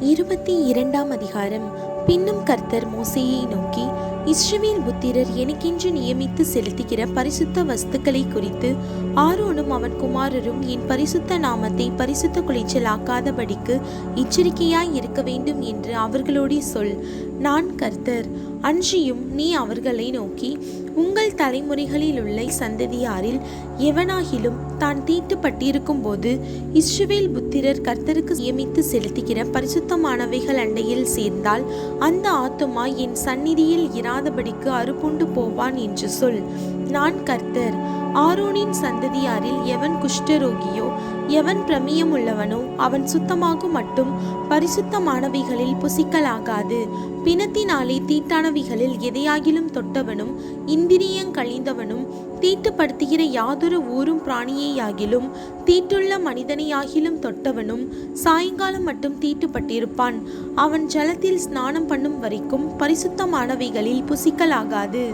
இருபத்தி இரண்டாம் அதிகாரம். பின்னும் கர்த்தர் மோசையை நோக்கி இஸ்ரவேல் புத்திரர் எனக்கென்று நியமித்து செலுத்துகிற பரிசுத்த வஸ்துக்களை குறித்து ஆரோனும் அவன் குமாரரும் என் பரிசுத்த நாமத்தை பரிசுத்த குலைச்சலாக்காதபடிக்கு எச்சரிக்கையாய் இருக்க வேண்டும் என்று அவர்களோடு சொல். நான் கர்த்தர் அன்றியும் நீ அவர்களை நோக்கி உங்கள் தலைமுறைகளில் உள்ள சந்ததியாரில் எவனாகிலும் தான் தீட்டுப்பட்டிருக்கும் போது இஸ்ரவேல் புத்திரர் கர்த்தருக்கு நியமித்து செலுத்துகிற பரிசுத்தமானவைகள் அண்டையில் சேர்ந்தால் அந்த ஆத்துமா என் சந்நிதியில் இராதபடிக்கு அறுப்புண்டு போவான் என்று சொல். நான் கர்த்தர் ஆரோனின் சந்ததியாரில் எவன் குஷ்டரோகியோ எவன் பிரமியம் உள்ளவனோ அவன் சுத்தமாகும் மட்டும் பரிசுத்தமானவைகளில் புசிக்கலாகாது. பிணத்தினாலே தீட்டானவைகளில் எதையாகிலும் தொட்டவனும் இந்திரியங் கழிந்தவனும் தீட்டுப்படுத்துகிற யாதொரு ஊரும் பிராணியையாகிலும் தீட்டுள்ள மனிதனையாகிலும் தொட்டவனும் சாயங்காலம் மட்டும் தீட்டுப்பட்டிருப்பான். அவன் ஜலத்தில் ஸ்நானம் பண்ணும் வரைக்கும் பரிசுத்தமானவைகளில் புசிக்கலாகாது.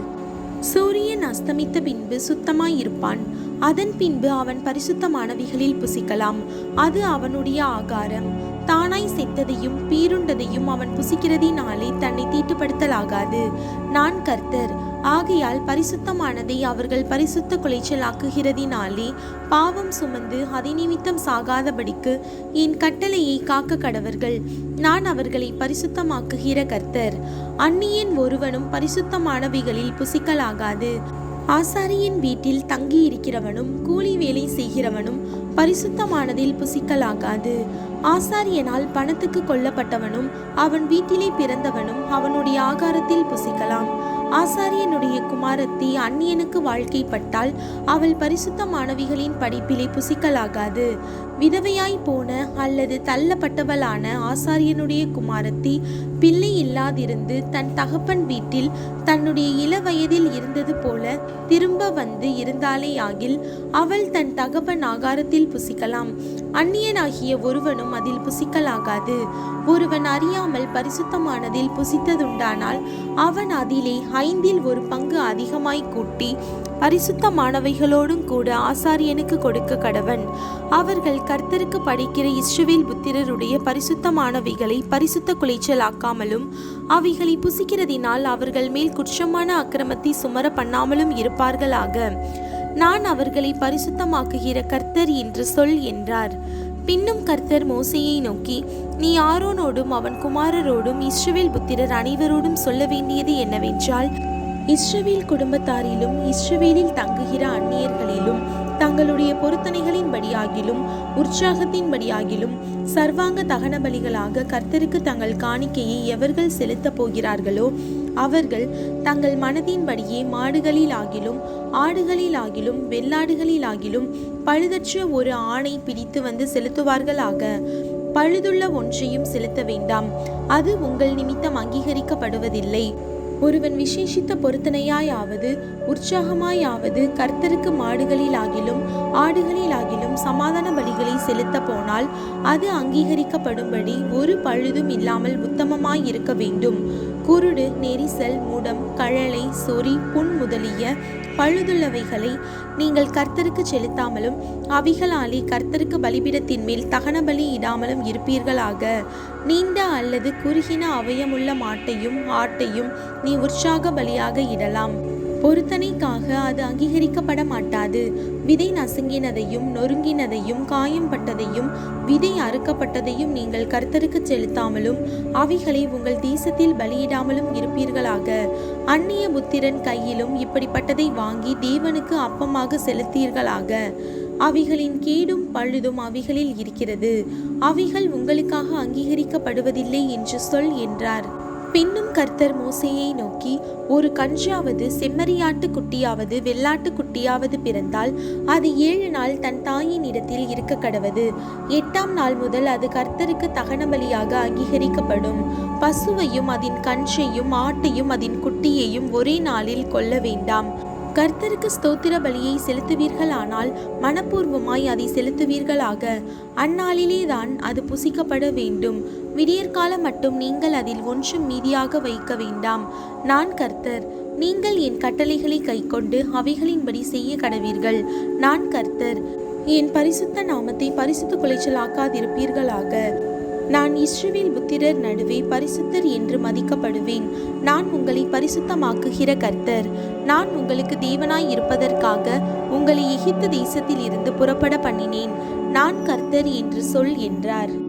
சூரியன் அஸ்தமித்த பின்பு சுத்தமாயிருப்பான். அதன் பின்பு அவன் பரிசுத்தமானவைகளில் புசிக்கலாம். அது அவனுடைய ஆகாரம். தானாய் செத்ததையும் பீருண்டதையும் அவன் புசிக்கிறதினாலே தன்னை தீட்டுப்படுத்தலாகாது. நான் கர்த்தர் ஆகையால் பரிசுத்தமானதை அவர்கள் பரிசுத்த குலைச்சலாக்குகிறதினாலே பாவம் சுமந்து அதை நிமித்தம் சாகாதபடிக்கு என் கட்டளையை காக்க கடவர்கள். நான் அவர்களை பரிசுத்தமாக்குகிற கர்த்தர். அந்நியன் ஒருவனும் பரிசுத்தமானவைகளில் புசிக்கலாகாது. ஆசாரியின் வீட்டில் தங்கி இருக்கிறவனும் கூலி வேலை செய்கிறவனும் பரிசுத்தமானதில் புசிக்கலாகாது. ஆசாரியனால் பணத்துக்கு கொல்லப்பட்டவனும் அவன் வீட்டிலே பிறந்தவனும் அவனுடைய ஆகாரத்தில் புசிக்கலாம். ஆசாரியனுடைய குமாரத்தி அந்நியனுக்கு வாழ்க்கைப்பட்டால் அவள் பரிசுத்தமானவிகளின் படிப்பிலே புசிக்கலாகாது. விதவையாய் போன அல்லது தள்ளப்பட்டவளான ஆசாரியனுடைய குமாரத்தி பிள்ளை இல்லாதிருந்து தன் தகப்பன் வீட்டில் தன்னுடைய இள வயதில் இருந்தது போல திரும்ப வந்து இருந்தாலே ஆகில் அவள் தன் தகப்பன் ஆகாரத்தில் புசிக்கலாம். அந்நியனாகிய ஒருவனும் அதில் புசிக்கலாகாது. ஒருவன் அறியாமல் பரிசுத்தமானதில் புசித்ததுண்டானால் அவன் அதிலே ஐந்தில் ஒரு பங்கு அதிகமாய் கூட்டி பரிசுத்தமானவைகளோடும் கூட ஆசாரியனுக்கு கொடுக்க கடவன். அவர்கள் கர்த்தருக்கு படிக்கிற இஸ்ரவேல் புத்திரருடைய பரிசுத்தமானவைகளை பரிசுத்த குலைச்சல் ஆக்காமலும் அவைகளை புசிக்கிறதினால் அவர்கள் மேல் குற்றமான அக்கிரமத்தை சுமர பண்ணாமலும் இருப்பார்களாக. நான் அவர்களை பரிசுத்தமாக்குகிற கர்த்தர் என்று சொல் என்றார். பின்னும் கர்த்தர் மோசையை நோக்கி நீ ஆரோனோடும் அவன் குமாரரோடும் இஸ்ரவேல் புத்திரர் அனைவரோடும் சொல்ல வேண்டியது என்னவென்றால் இஸ்ரவேல் குடும்பத்தாரிலும் இஸ்ரவேலில் தங்குகிற அந்நியர்களிலும் தங்களுடைய பொருத்தனைகளின்படியாகிலும் உற்சாகத்தின்படியாகிலும் சர்வாங்க தகன பலிகளாக கர்த்தருக்கு தங்கள் காணிக்கையை எவர்கள் செலுத்தப் போகிறார்களோ அவர்கள் தங்கள் மனதின்படியே மாடுகளிலாகிலும் ஆடுகளிலாகிலும் வெள்ளாடுகளிலாகிலும் பழுதற்ற ஒரு ஆணை பிடித்து வந்து செலுத்துவார்களாக. பழுதுள்ள ஒன்றையும் செலுத்த வேண்டாம். அது உங்கள் நிமித்தம் அங்கீகரிக்கப்படுவதில்லை. ஒருவன் விசேஷித்த பொருத்தனையாயாவது உற்சாகமாயாவது கர்த்தருக்கு மாடுகளிலாகிலும் ஆடுகளிலாகிலும் சமாதான பலிகளை செலுத்த போனால் அது அங்கீகரிக்கப்படும்படி ஒரு பழுதும் இல்லாமல் உத்தமமாய் இருக்க வேண்டும். குருடு நெரிசல் முடம் கழலை சொறி புண் முதலிய பழுதுள்ளவைகளை நீங்கள் கர்த்தருக்கு செலுத்தாமலும் அவைகளாலே கர்த்தருக்கு பலிபீடத்தின் மேல் தகன பலி இடாமலும் இருப்பீர்களாக. நீண்ட அல்லது குறுகின அவயமுள்ள மாட்டையும் ஆட்டையும் நீ உற்சாக பலியாக இடலாம். பொருத்தனைக்காக அது அங்கீகரிக்கப்பட மாட்டாது விதை நசுங்கினதையும் நொறுங்கினதையும் காயம்பட்டதையும் விதை அறுக்கப்பட்டதையும் நீங்கள் கர்த்தருக்கு செலுத்தாமலும் அவைகளை உங்கள் தேசத்தில் பலியிடாமலும் இருப்பீர்களாக. அந்நிய புத்திரன் கையிலும் இப்படிப்பட்டதை வாங்கி தேவனுக்கு அப்பமாக செலுத்தீர்களாக. அவைகளின் கேடும் பழுதும் அவைகளில் இருக்கிறது. அவைகள் உங்களுக்காக அங்கீகரிக்கப்படுவதில்லை என்று சொல் என்றார். பின்னும் கர்த்தர் மோசையை நோக்கி ஒரு கன்றாவது செம்மறியாட்டு குட்டியாவது வெள்ளாட்டு குட்டியாவது பிறந்தால் அது ஏழு நாள் தன் தாயின் இடத்தில் இருக்க கடவது. எட்டாம் நாள் முதல் அது கர்த்தருக்கு தகன பலியாக அங்கீகரிக்கப்படும். பசுவையும் அதன் கன்றையும் ஆட்டையும் அதன் குட்டியையும் ஒரே நாளில் கொல்ல வேண்டாம். கர்த்தருக்கு ஸ்தோத்திர பலியை செலுத்துவீர்களானால் மனப்பூர்வமாய் அதை செலுத்துவீர்களாக. அந்நாளிலே தான் அது புசிக்கப்பட வேண்டும். விடியற்காலம் மட்டும் நீங்கள் அதில் ஒன்றும் மீதியாக வைக்க வேண்டாம். நான் கர்த்தர் நீங்கள் என் கட்டளைகளை கைக்கொண்டு அவைகளின்படி செய்ய கடவீர்கள். நான் கர்த்தர் என் பரிசுத்த நாமத்தை பரிசுத்த குலைச்சலாக்காதிருப்பீர்களாக. நான் இஸ்ரவேல் புத்திரர் நடுவே பரிசுத்தர் என்று மதிக்கப்படுவேன். நான் உங்களை பரிசுத்தமாக்குகிற கர்த்தர். நான் உங்களுக்கு தேவனாய் இருப்பதற்காக உங்களை எகிப்து தேசத்தில் இருந்து புறப்பட பண்ணினேன். நான் கர்த்தர் என்று சொல் என்றார்.